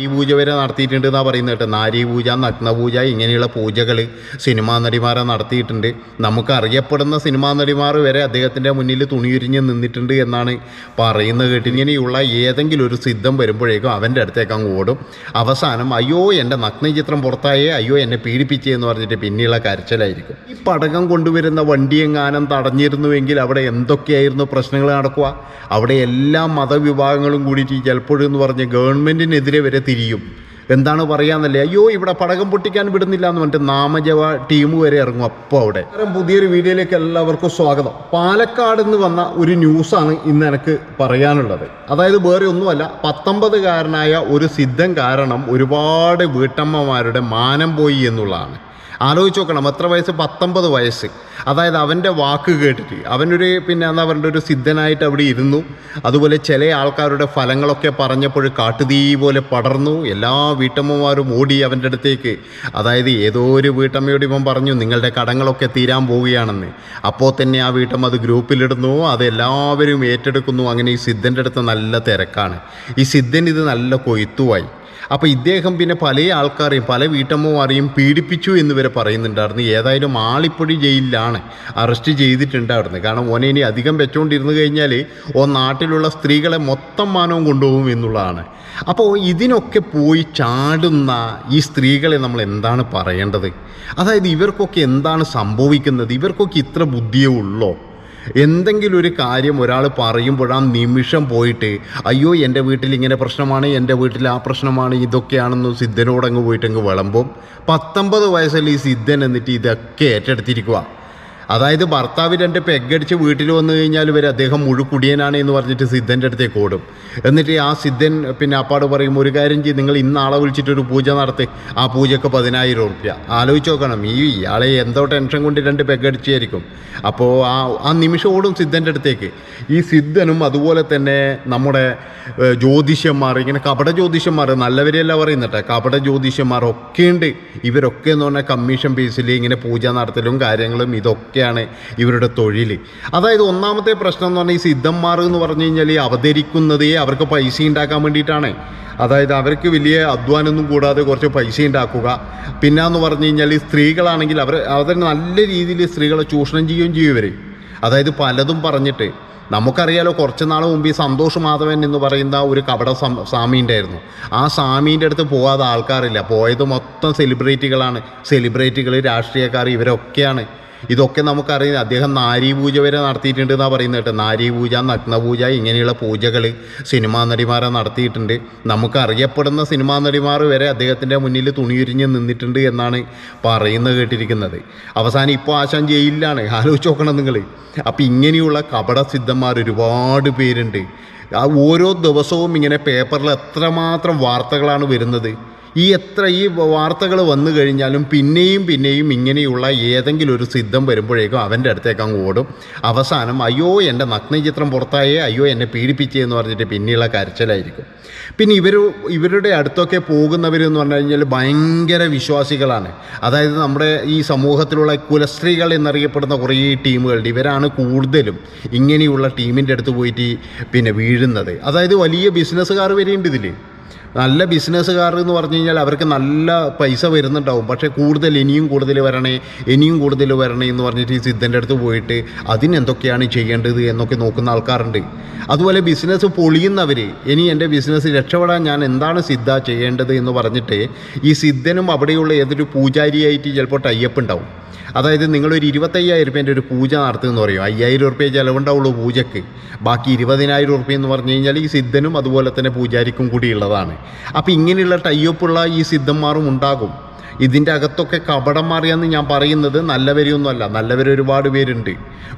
ഈ പൂജ വരെ നടത്തിയിട്ടുണ്ട് എന്നാണ് പറയുന്നത് കേട്ടോ. നാരീ പൂജ നഗ്നപൂജ ഇങ്ങനെയുള്ള പൂജകൾ സിനിമാ നടിമാരെ നടത്തിയിട്ടുണ്ട്. നമുക്ക് അറിയപ്പെടുന്ന സിനിമാ നടിമാർ വരെ അദ്ദേഹത്തിന്റെ മുന്നിൽ തുണിയുരിഞ്ഞ് നിന്നിട്ടുണ്ട് എന്നാണ് പറയുന്നത് കേട്ട്. ഇങ്ങനെയുള്ള ഏതെങ്കിലും ഒരു സിദ്ധം വരുമ്പോഴേക്കും അവന്റെ അടുത്തേക്ക് അങ്ങ് ഓടും. അവസാനം അയ്യോ എന്റെ നഗ്ന ചിത്രം പുറത്തായേ അയ്യോ എന്നെ പീഡിപ്പിച്ചേ എന്ന് പറഞ്ഞിട്ട് പിന്നെയുള്ള കരച്ചിലായിരിക്കും. ഈ പടകം കൊണ്ടുവരുന്ന വണ്ടിയെങ്ങാനം തടഞ്ഞിരുന്നുവെങ്കിൽ അവിടെ എന്തൊക്കെയായിരുന്നു പ്രശ്നങ്ങൾ നടക്കുക? അവിടെ എല്ലാ മതവിഭാഗങ്ങളും കൂടിയിട്ട് ചിലപ്പോഴെന്ന് പറഞ്ഞ് ഗവൺമെന്റിനെതിരെ വരെ തിരിയും. എന്താണ് പറയാന്നല്ലേ? അയ്യോ ഇവിടെ പടകം പൊട്ടിക്കാൻ വിടുന്നില്ല എന്ന് പറഞ്ഞിട്ട് നാമജവ ടീം വരെ ഇറങ്ങും അപ്പോൾ അവിടെ. പുതിയൊരു വീഡിയോയിലേക്ക് എല്ലാവർക്കും സ്വാഗതം. പാലക്കാട് നിന്ന് വന്ന ഒരു ന്യൂസാണ് ഇന്ന് എനിക്ക് പറയാനുള്ളത്. അതായത് വേറെ ഒന്നുമല്ല പത്തൊമ്പതുകാരനായ ഒരു സിദ്ധം കാരണം ഒരുപാട് വീട്ടമ്മമാരുടെ മാനം പോയി എന്നുള്ളതാണ്. ആലോചിച്ച് നോക്കണം. എത്ര വയസ്സ് പത്തൊമ്പത് വയസ്സ്. അതായത് അവന്റെ വാക്ക് കേട്ടിട്ട്. അവനൊരു പിന്നെ എന്താ പറയുക ഒരു സിദ്ധനായിട്ട് അവിടെ ഇരുന്നു. അതുപോലെ ചില ആൾക്കാരുടെ ഫലങ്ങളൊക്കെ പറഞ്ഞപ്പോൾ കാട്ടുതീ പോലെ പടർന്നു. എല്ലാ വീട്ടമ്മമാരും ഓടി അവന്റെ അടുത്തേക്ക്. അതായത് ഏതോ ഒരു വീട്ടമ്മയോട് ഇവൻ പറഞ്ഞു നിങ്ങളുടെ കടങ്ങളൊക്കെ തീരാൻ പോവുകയാണെന്ന്. അപ്പോൾ തന്നെ ആ വീട്ടമ്മ അത് ഗ്രൂപ്പിലിടുന്നു. അത് എല്ലാവരും ഏറ്റെടുക്കുന്നു. അങ്ങനെ ഈ സിദ്ധന്റെ അടുത്ത് നല്ല തിരക്കാണ്. ഈ സിദ്ധൻ ഇത് നല്ല കൊയ്ത്തുവായി. അപ്പോൾ ഇദ്ദേഹം പിന്നെ പല ആൾക്കാരെയും പല വീട്ടമ്മമാരെയും പീഡിപ്പിച്ചു എന്ന് വരെ പറയുന്നുണ്ടായിരുന്നു. ഏതായാലും ആളിപ്പൊഴി ജയിലിലാണ് അറസ്റ്റ് ചെയ്തിട്ടുണ്ടായിരുന്നു കാരണം ഓനെ ഇനി അധികം വെച്ചുകൊണ്ടിരുന്നു കഴിഞ്ഞാൽ ഓ നാട്ടിലുള്ള സ്ത്രീകളെ മൊത്തം മാനവും കൊണ്ടുപോകും എന്നുള്ളതാണ്. അപ്പോൾ ഇതിനൊക്കെ പോയി ചാടുന്ന ഈ സ്ത്രീകളെ നമ്മൾ എന്താണ് പറയേണ്ടത്? അതായത് ഇവർക്കൊക്കെ എന്താണ് സംഭവിക്കുന്നത്? ഇവർക്കൊക്കെ ഇത്ര ബുദ്ധിയേ ഉള്ളോ? എന്തെങ്കിലും ഒരു കാര്യം ഒരാൾ പറയുമ്പോൾ ആ നിമിഷം പോയിട്ട് അയ്യോ എന്റെ വീട്ടിൽ ഇങ്ങനെ പ്രശ്നമാണ് എന്റെ വീട്ടിൽ ആ പ്രശ്നമാണ് ഇതൊക്കെയാണെന്ന് സിദ്ധനോടങ്ങ് പോയിട്ടങ്ങ് വിളമ്പും. പത്തൊമ്പത് വയസ്സിൽ ഈ സിദ്ധൻ എന്നിട്ട് ഇതൊക്കെ ഏറ്റെടുത്തിരിക്കുക അതായത് ഭർത്താവ് രണ്ട് പെഗടിച്ച് വീട്ടിൽ വന്നു കഴിഞ്ഞാൽ ഇവർ അദ്ദേഹം മുഴുക്കുടിയനാണ് എന്ന് പറഞ്ഞിട്ട് സിദ്ധന്റെ അടുത്തേക്ക് ഓടും. എന്നിട്ട് ആ സിദ്ധൻ പിന്നെ അപ്പാട് പറയും ഒരു കാര്യം ചെയ്ത് നിങ്ങൾ ഇന്ന് ആളെ വിളിച്ചിട്ടൊരു പൂജ നടത്തി. ആ പൂജയ്ക്ക് പതിനായിരം ഉറുപ്യ ആലോചിച്ച് നോക്കണം. ഈ ഇയാളെ എന്തോ ടെൻഷൻ കൊണ്ട് രണ്ട് പെഗടിച്ചായിരിക്കും. അപ്പോൾ ആ ആ നിമിഷം ഓടും സിദ്ധന്റെ അടുത്തേക്ക്. ഈ സിദ്ധനും അതുപോലെ തന്നെ നമ്മുടെ ജ്യോതിഷ്യന്മാർ ഇങ്ങനെ കപട ജ്യോതിഷ്യന്മാർ നല്ലവരെയല്ല പറയുന്നട്ടെ കപട ജ്യോതിഷ്യന്മാർ ഒക്കെയുണ്ട് ഇവരൊക്കെ എന്ന് പറഞ്ഞാൽ കമ്മീഷൻ ബേസിൽ ഇങ്ങനെ പൂജ നടത്തലും കാര്യങ്ങളും ഇതൊക്കെയാണ് ഇവരുടെ തൊഴിൽ അതായത് ഒന്നാമത്തെ പ്രശ്നം എന്ന് പറഞ്ഞാൽ ഈ സിദ്ധന്മാർ എന്ന് പറഞ്ഞു കഴിഞ്ഞാൽ ഈ അവതരിക്കുന്നതേ അവർക്ക് പൈസ ഉണ്ടാക്കാൻ വേണ്ടിയിട്ടാണ്. അതായത് അവർക്ക് വലിയ അധ്വാനമൊന്നും കൂടാതെ കുറച്ച് പൈസ ഉണ്ടാക്കുക. പിന്നെ എന്ന് പറഞ്ഞു കഴിഞ്ഞാൽ ഈ സ്ത്രീകളാണെങ്കിൽ അവർ അവർ നല്ല രീതിയിൽ സ്ത്രീകളെ ചൂഷണം ചെയ്യുകയും ചെയ്യും ഇവർ അതായത് പലതും പറഞ്ഞിട്ട്. നമുക്കറിയാലോ കുറച്ച് നാൾ മുമ്പ് ഈ സന്തോഷ് മാധവൻ എന്ന് പറയുന്ന ഒരു കപട സ്വാമീന്റെ ആയിരുന്നു ആ സ്വാമീന്റെ അടുത്ത് പോകാതെ ആൾക്കാരില്ല. പോയത് മൊത്തം സെലിബ്രിറ്റികളാണ് സെലിബ്രിറ്റികൾ രാഷ്ട്രീയക്കാർ ഇവരൊക്കെയാണ്. ഇതൊക്കെ നമുക്കറിയാം. അദ്ദേഹം നാരി പൂജ വരെ നടത്തിയിട്ടുണ്ട് എന്നാണ് പറയുന്നത് കേട്ടോ. നാരി പൂജ നഗ്നപൂജ ഇങ്ങനെയുള്ള പൂജകൾ സിനിമാ നടിമാരെ നടത്തിയിട്ടുണ്ട്. നമുക്കറിയപ്പെടുന്ന സിനിമാ നടിമാർ വരെ അദ്ദേഹത്തിന്റെ മുന്നിൽ തുണിയുരിഞ്ഞ് നിന്നിട്ടുണ്ട് എന്നാണ് പറയുന്നത് കേട്ടിരിക്കുന്നത്. അവസാനം ഇപ്പോൾ ആശാൻ ജയിലിലാണ്. ആലോചിച്ച് നോക്കണം നിങ്ങൾ. അപ്പം ഇങ്ങനെയുള്ള കപട സിദ്ധന്മാർ ഒരുപാട് പേരുണ്ട്. ആ ഓരോ ദിവസവും ഇങ്ങനെ പേപ്പറിൽ എത്രമാത്രം വാർത്തകളാണ് വരുന്നത്. ഈ എത്ര ഈ വാർത്തകൾ വന്നു കഴിഞ്ഞാലും പിന്നെയും പിന്നെയും ഇങ്ങനെയുള്ള ഏതെങ്കിലും ഒരു സിദ്ധം വരുമ്പോഴേക്കും അവന്റെ അടുത്തേക്ക് അങ്ങ് ഓടും. അവസാനം അയ്യോ എന്റെ നഗ്നചിത്രം പുറത്തായേ അയ്യോ എന്നെ പീഡിപ്പിച്ചേ എന്ന് പറഞ്ഞിട്ട് പിന്നെയുള്ള കരച്ചിലായിരിക്കും. പിന്നെ ഇവർ ഇവരുടെ അടുത്തൊക്കെ പോകുന്നവരെന്ന് പറഞ്ഞു കഴിഞ്ഞാൽ ഭയങ്കര വിശ്വാസികളാണ്. അതായത് നമ്മുടെ ഈ സമൂഹത്തിലുള്ള കുലസ്ത്രീകൾ എന്നറിയപ്പെടുന്ന കുറേ ടീമുകളുണ്ട്. ഇവരാണ് കൂടുതലും ഇങ്ങനെയുള്ള ടീമിന്റെ അടുത്ത് പോയിട്ട് പിന്നെ വീഴുന്നത്. അതായത് വലിയ ബിസിനസ്സുകാർ വരെയുണ്ട് ഇതിൽ നല്ല ബിസിനസ്സുകാർ എന്ന് പറഞ്ഞു കഴിഞ്ഞാൽ അവർക്ക് നല്ല പൈസ വരുന്നുണ്ടാവും. പക്ഷേ കൂടുതൽ ഇനിയും കൂടുതൽ വരണേ ഇനിയും കൂടുതൽ വരണേ എന്ന് പറഞ്ഞിട്ട് ഈ സിദ്ധന്റെ അടുത്ത് പോയിട്ട് അതിനെന്തൊക്കെയാണ് ചെയ്യേണ്ടത് എന്നൊക്കെ നോക്കുന്ന ആൾക്കാരുണ്ട്. അതുപോലെ ബിസിനസ് പൊളിയുന്നവർ ഇനി എന്റെ ബിസിനസ് രക്ഷപ്പെടാൻ ഞാൻ എന്താണ് സിദ്ധ ചെയ്യേണ്ടത് എന്ന് പറഞ്ഞിട്ട് ഈ സിദ്ധനും അവിടെയുള്ള ഏതൊരു പൂജാരിയായിട്ട് ചിലപ്പോൾ ടൈപ്പ് ഉണ്ടാവും. അതായത് നിങ്ങളൊരു ഇരുപത്തയ്യായിരം റുപ്യേന്റെ ഒരു പൂജ നടത്തുമെന്ന് പറയും അയ്യായിരം റുപ്യ ചിലവുണ്ടാവുള്ളൂ പൂജയ്ക്ക്. ബാക്കി ഇരുപതിനായിരം റുപ്യ എന്ന് പറഞ്ഞു കഴിഞ്ഞാൽ ഈ സിദ്ധനും അതുപോലെ തന്നെ പൂജാരിക്കും കൂടിയുള്ളതാണ്. അപ്പോൾ ഇങ്ങനെയുള്ള ടൈപ്പുള്ള ഈ സിദ്ധന്മാരും ഉണ്ടാകും. ഇതിന്റെ അകത്തൊക്കെ കപടം മാറിയെന്ന് ഞാൻ പറയുന്നത് നല്ലവരെയൊന്നുമല്ല. നല്ലവർ ഒരുപാട് പേരുണ്ട്.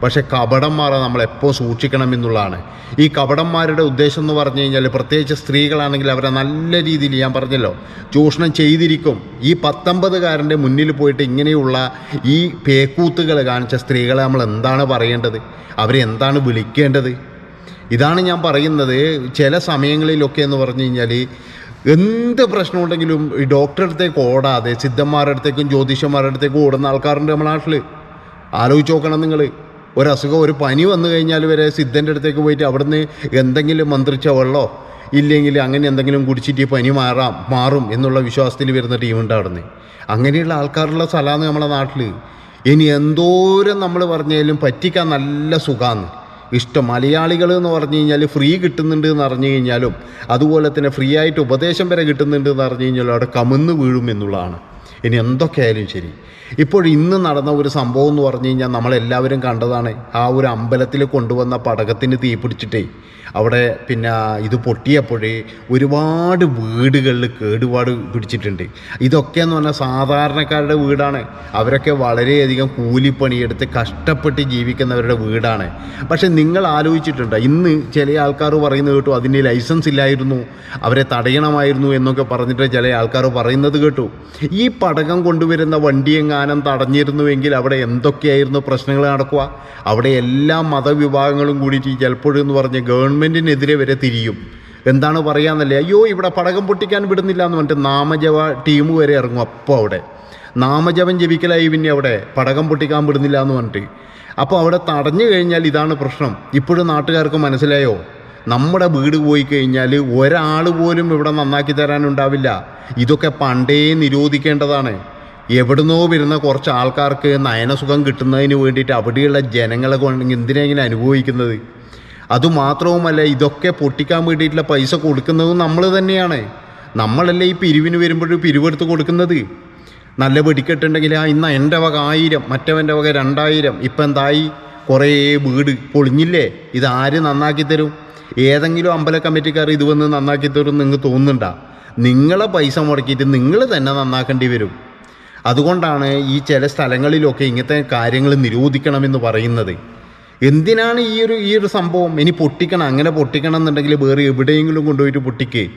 പക്ഷേ കപടം നമ്മൾ എപ്പോൾ സൂക്ഷിക്കണം എന്നുള്ളതാണ്. ഈ കപടന്മാരുടെ ഉദ്ദേശം എന്ന് പറഞ്ഞു കഴിഞ്ഞാൽ പ്രത്യേകിച്ച് സ്ത്രീകളാണെങ്കിൽ അവരെ നല്ല രീതിയിൽ ഞാൻ പറഞ്ഞല്ലോ ചൂഷണം ചെയ്തിരിക്കും. ഈ പത്തൊമ്പതുകാരന്റെ മുന്നിൽ പോയിട്ട് ഇങ്ങനെയുള്ള ഈ പേക്കൂത്തുകൾ കാണിച്ച സ്ത്രീകളെ നമ്മൾ എന്താണ് പറയേണ്ടത്? അവരെ എന്താണ് വിളിക്കേണ്ടത്? ഇതാണ് ഞാൻ പറയുന്നത്. ചില സമയങ്ങളിലൊക്കെ എന്ന് പറഞ്ഞു കഴിഞ്ഞാൽ എന്ത് പ്രശ്നമുണ്ടെങ്കിലും ഈ ഡോക്ടറെ അടുത്തേക്ക് ഓടാതെ സിദ്ധന്മാരുടെ അടുത്തേക്കും ജ്യോതിഷന്മാരുടെ അടുത്തേക്കും ഓടുന്ന ആൾക്കാരുണ്ട് നമ്മുടെ നാട്ടിൽ ആലോചിച്ച് നോക്കണം നിങ്ങൾ ഒരു അസുഖം ഒരു പനി വന്നു കഴിഞ്ഞാൽ വരെ സിദ്ധന്റെ അടുത്തേക്ക് പോയിട്ട് അവിടുന്ന് എന്തെങ്കിലും മന്ത്രിച്ച വെള്ളമോ ഇല്ലെങ്കിൽ അങ്ങനെ എന്തെങ്കിലും കുടിച്ചിട്ട് പനി മാറാം മാറും എന്നുള്ള വിശ്വാസത്തിൽ വരുന്ന ടീമുണ്ട് അവിടുന്ന്. അങ്ങനെയുള്ള ആൾക്കാരുള്ള സ്ഥലമാണ് നമ്മുടെ നാട്ടിൽ ഇനി എന്തോരം നമ്മൾ പറഞ്ഞാലും പറ്റിക്കാൻ നല്ല സുഖമാണ് ഇഷ്ടം മലയാളികൾ എന്ന് പറഞ്ഞു കഴിഞ്ഞാൽ ഫ്രീ കിട്ടുന്നുണ്ട് എന്ന് അറിഞ്ഞു കഴിഞ്ഞാലും അതുപോലെ തന്നെ ഫ്രീ ആയിട്ട് ഉപദേശം വരെ കിട്ടുന്നുണ്ട് എന്ന് അറിഞ്ഞു കഴിഞ്ഞാലും അവിടെ കമന്ന് വീഴും എന്നുള്ളതാണ്. ഇനി എന്തൊക്കെയായാലും ശരി. ഇപ്പോൾ ഇന്ന് നടന്ന ഒരു സംഭവം എന്ന് പറഞ്ഞു കഴിഞ്ഞാൽ നമ്മളെല്ലാവരും കണ്ടതാണ്. ആ ഒരു അമ്പലത്തിൽ കൊണ്ടുവന്ന പടകത്തിന് തീ പിടിച്ചിട്ടേ അവിടെ പിന്നെ ഇത് പൊട്ടിയപ്പോഴേ ഒരുപാട് വീടുകളിൽ കേടുപാട് പിടിച്ചിട്ടുണ്ട്. ഇതൊക്കെ എന്ന് പറഞ്ഞാൽ സാധാരണക്കാരുടെ വീടാണ്. അവരൊക്കെ വളരെയധികം കൂലിപ്പണിയെടുത്ത് കഷ്ടപ്പെട്ട് ജീവിക്കുന്നവരുടെ വീടാണ്. പക്ഷെ നിങ്ങൾ ആലോചിച്ചിട്ടുണ്ട്? ഇന്ന് ചില ആൾക്കാർ പറയുന്നത് കേട്ടു അതിന് ലൈസൻസ് ഇല്ലായിരുന്നു അവരെ തടയണമായിരുന്നു എന്നൊക്കെ പറഞ്ഞിട്ട് ചില ആൾക്കാർ പറയുന്നത് കേട്ടു. ഈ പടകം കൊണ്ടുവരുന്ന വണ്ടിയെങ്ങാനം തടഞ്ഞിരുന്നുവെങ്കിൽ അവിടെ എന്തൊക്കെയായിരുന്നു പ്രശ്നങ്ങൾ നടക്കുക? അവിടെ എല്ലാ മതവിഭാഗങ്ങളും കൂടിയിട്ട് ചിലപ്പോഴെന്ന് പറഞ്ഞ് ഗവൺമെന്റിനെതിരെ വരെ തിരിയും. എന്താണ് പറയാന്നല്ലേ? അയ്യോ ഇവിടെ പടകം പൊട്ടിക്കാൻ വിടുന്നില്ല എന്ന് പറഞ്ഞിട്ട് നാമജവ ടീം വരെ ഇറങ്ങും അപ്പോൾ അവിടെ. നാമജപം ജപിക്കലായി പിന്നെ അവിടെ പടകം പൊട്ടിക്കാൻ വിടുന്നില്ല എന്ന് പറഞ്ഞിട്ട്. അപ്പോൾ അവിടെ തടഞ്ഞു കഴിഞ്ഞാൽ ഇതാണ് പ്രശ്നം. ഇപ്പോഴും നാട്ടുകാർക്ക് മനസ്സിലായോ? നമ്മുടെ വീട് പോയി കഴിഞ്ഞാൽ ഒരാൾ പോലും ഇവിടെ നന്നാക്കി തരാനുണ്ടാവില്ല. ഇതൊക്കെ പണ്ടേ നിരോധിക്കേണ്ടതാണ്. എവിടുന്നോ വരുന്ന കുറച്ച് ആൾക്കാർക്ക് നയനസുഖം കിട്ടുന്നതിന് വേണ്ടിയിട്ട് അവിടെയുള്ള ജനങ്ങളെ കൊണ്ട് ഇങ്ങനെ അനുഭവിക്കുന്നത്? അതുമാത്രവുമല്ല ഇതൊക്കെ പൊട്ടിക്കാൻ വേണ്ടിയിട്ടുള്ള പൈസ കൊടുക്കുന്നതും നമ്മൾ തന്നെയാണ്. നമ്മളല്ലേ ഈ പിരിവിന് വരുമ്പോഴും പിരിവെടുത്ത് കൊടുക്കുന്നത്? നല്ല വെടിക്കെട്ടുണ്ടെങ്കിൽ ആ ഇന്ന് എന്റെ വക ആയിരം മറ്റവന്റെ വക രണ്ടായിരം ഇപ്പം എന്തായി? കുറേ വീട് പൊളിഞ്ഞില്ലേ? ഇതാര് നന്നാക്കി തരും? ഏതെങ്കിലും അമ്പല കമ്മിറ്റിക്കാർ ഇത് വന്ന് നന്നാക്കി തരും നിങ്ങൾക്ക് തോന്നുന്നുണ്ടാ? നിങ്ങളെ പൈസ മുടക്കിയിട്ട് നിങ്ങൾ തന്നെ നന്നാക്കേണ്ടി വരും. അതുകൊണ്ടാണ് ഈ ചില സ്ഥലങ്ങളിലൊക്കെ ഇങ്ങനത്തെ കാര്യങ്ങൾ നിരോധിക്കണമെന്ന് പറയുന്നത്. എന്തിനാണ് ഈ ഒരു ഈ ഒരു സംഭവം? ഇനി പൊട്ടിക്കണം അങ്ങനെ പൊട്ടിക്കണം എന്നുണ്ടെങ്കിൽ വേറെ എവിടെയെങ്കിലും കൊണ്ടുപോയിട്ട് പൊട്ടിക്കേ.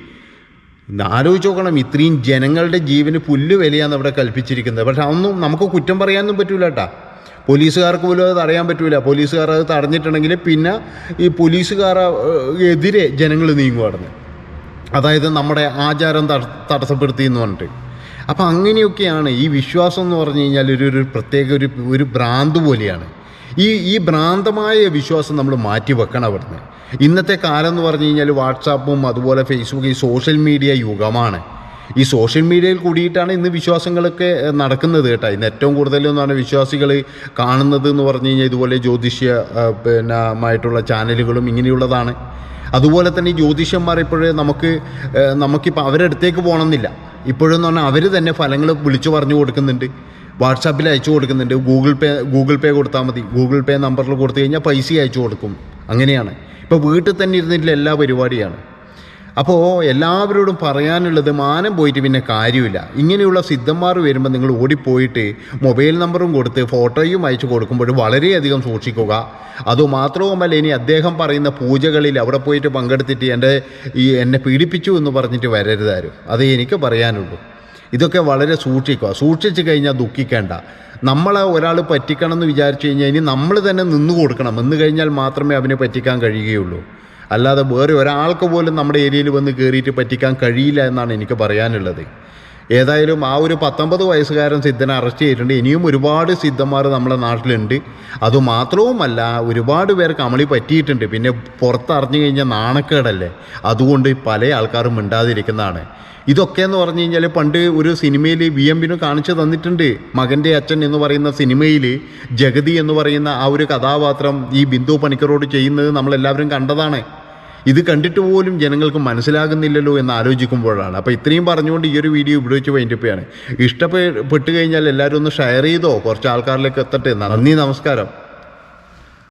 ആലോചിച്ച് നോക്കണം ഇത്രയും ജനങ്ങളുടെ ജീവന് പുല്ല് വിലയാണ് അവിടെ കൽപ്പിച്ചിരിക്കുന്നത്. പക്ഷെ അതൊന്നും നമുക്ക് കുറ്റം പറയാനൊന്നും പറ്റൂല കേട്ടാ. പോലീസുകാർക്ക് പോലും അത് തടയാൻ പറ്റൂല. പോലീസുകാർ അത് തടഞ്ഞിട്ടുണ്ടെങ്കിൽ പിന്നെ ഈ പോലീസുകാരെതിരെ ജനങ്ങൾ നീങ്ങുവാടുന്നു അതായത് നമ്മുടെ ആചാരം തട തടസ്സപ്പെടുത്തി എന്ന് പറഞ്ഞിട്ട്. അപ്പം അങ്ങനെയൊക്കെയാണ് ഈ വിശ്വാസം എന്ന് പറഞ്ഞു കഴിഞ്ഞാൽ ഒരു ഒരു പ്രത്യേക ഒരു ഒരു ഭ്രാന്ത് പോലെയാണ്. ഈ ഈ ഭ്രാന്തമായ വിശ്വാസം നമ്മൾ മാറ്റി വെക്കണം അവിടുന്ന്. ഇന്നത്തെ കാലം എന്ന് പറഞ്ഞു കഴിഞ്ഞാൽ വാട്സാപ്പും അതുപോലെ ഫേസ്ബുക്ക് ഈ സോഷ്യൽ മീഡിയ യുഗമാണ്. ഈ സോഷ്യൽ മീഡിയയിൽ കൂടിയിട്ടാണ് ഇന്ന് വിശ്വാസങ്ങളൊക്കെ നടക്കുന്നത് കേട്ടോ. ഇന്ന് ഏറ്റവും കൂടുതൽ എന്നാണ് വിശ്വാസികൾ കാണുന്നത് എന്ന് പറഞ്ഞു കഴിഞ്ഞാൽ ഇതുപോലെ ജ്യോതിഷ്യ ഏഹ്, പിന്നെ ആയിട്ടുള്ള ചാനലുകളും ഇങ്ങനെയുള്ളതാണ്. അതുപോലെ തന്നെ ജ്യോതിഷന്മാർ ഇപ്പോഴേ നമുക്ക് നമുക്കിപ്പോൾ അവരുടെ അടുത്തേക്ക് പോകണമെന്നില്ല. ഇപ്പോഴെന്ന് പറഞ്ഞാൽ അവർ തന്നെ ഫലങ്ങൾ വിളിച്ചു പറഞ്ഞു കൊടുക്കുന്നുണ്ട്. വാട്സാപ്പിൽ അയച്ചു കൊടുക്കുന്നുണ്ട്. ഗൂഗിൾ പേ ഗൂഗിൾ പേ കൊടുത്താൽ മതി. ഗൂഗിൾ പേ നമ്പറിൽ കൊടുത്തു കഴിഞ്ഞാൽ പൈസ അയച്ചു കൊടുക്കും. അങ്ങനെയാണ്. ഇപ്പോൾ വീട്ടിൽ തന്നെ ഇരുന്നിട്ടുള്ള എല്ലാ പരിപാടിയാണ്. അപ്പോൾ എല്ലാവരോടും പറയാനുള്ളത് മാനം പോയിട്ട് പിന്നെ കാര്യമില്ല. ഇങ്ങനെയുള്ള സിദ്ധന്മാർ വരുമ്പോൾ നിങ്ങൾ ഓടിപ്പോയിട്ട് മൊബൈൽ നമ്പറും കൊടുത്ത് ഫോട്ടോയും അയച്ചു കൊടുക്കുമ്പോൾ വളരെയധികം സൂക്ഷിക്കുക. അതുമാത്രവുമല്ല ഇനി അദ്ദേഹം പറയുന്ന പൂജകളിൽ അവിടെ പോയിട്ട് പങ്കെടുത്തിട്ട് എന്റെ ഈ എന്നെ പീഡിപ്പിച്ചു എന്ന് പറഞ്ഞിട്ട് വരരുതാരും അതേ എനിക്ക് പറയാനുള്ളൂ. ഇതൊക്കെ വളരെ സൂക്ഷിക്കുക. സൂക്ഷിച്ചു കഴിഞ്ഞാൽ ദുഃഖിക്കേണ്ട. നമ്മളെ ഒരാൾ പറ്റിക്കണം എന്ന് വിചാരിച്ചു കഴിഞ്ഞാൽ ഇനി നമ്മൾ തന്നെ നിന്ന് കൊടുക്കണം. എന്ന് കഴിഞ്ഞാൽ മാത്രമേ അവനെ പറ്റിക്കാൻ കഴിയുകയുള്ളൂ. അല്ലാതെ വേറെ ഒരാൾക്ക് പോലും നമ്മുടെ ഏരിയയിൽ വന്ന് കയറിയിട്ട് പറ്റിക്കാൻ കഴിയില്ല എന്നാണ് എനിക്ക് പറയാനുള്ളത്. ഏതായാലും ആ ഒരു പത്തൊമ്പത് വയസ്സുകാരൻ സിദ്ധനെ അറസ്റ്റ് ചെയ്തിട്ടുണ്ട്. ഇനിയും ഒരുപാട് സിദ്ധന്മാർ നമ്മുടെ നാട്ടിലുണ്ട്. അതുമാത്രവുമല്ല ഒരുപാട് പേർ അമളി പറ്റിയിട്ടുണ്ട്. പിന്നെ പുറത്തറിഞ്ഞു കഴിഞ്ഞാൽ നാണക്കേടല്ലേ? അതുകൊണ്ട് പല ആൾക്കാരും മിണ്ടാതിരിക്കുന്നതാണ്. ഇതൊക്കെ എന്ന് പറഞ്ഞു കഴിഞ്ഞാൽ പണ്ട് ഒരു സിനിമയിൽ വി എമ്പിനും കാണിച്ചു തന്നിട്ടുണ്ട്. മകന്റെ അച്ഛൻ എന്ന് പറയുന്ന സിനിമയിൽ ജഗതി എന്ന് പറയുന്ന ആ ഒരു കഥാപാത്രം ഈ ബിന്ദു പണിക്കറോട് ചെയ്യുന്നത് നമ്മളെല്ലാവരും കണ്ടതാണ്. ഇത് കണ്ടിട്ട് പോലും ജനങ്ങൾക്ക് മനസ്സിലാകുന്നില്ലല്ലോ എന്ന് ആലോചിക്കുമ്പോഴാണ്. അപ്പോൾ ഇത്രയും പറഞ്ഞുകൊണ്ട് ഈ ഒരു വീഡിയോ ഇവിടെ വെച്ച് വൈൻഡപ്പ് ചെയ്യാണ്. ഇഷ്ടപ്പെട്ട് കഴിഞ്ഞാൽ എല്ലാവരും ഒന്ന് ഷെയർ ചെയ്തോ? കുറച്ച് ആൾക്കാരിലേക്ക് എത്തട്ടെ. നന്ദി നമസ്കാരം.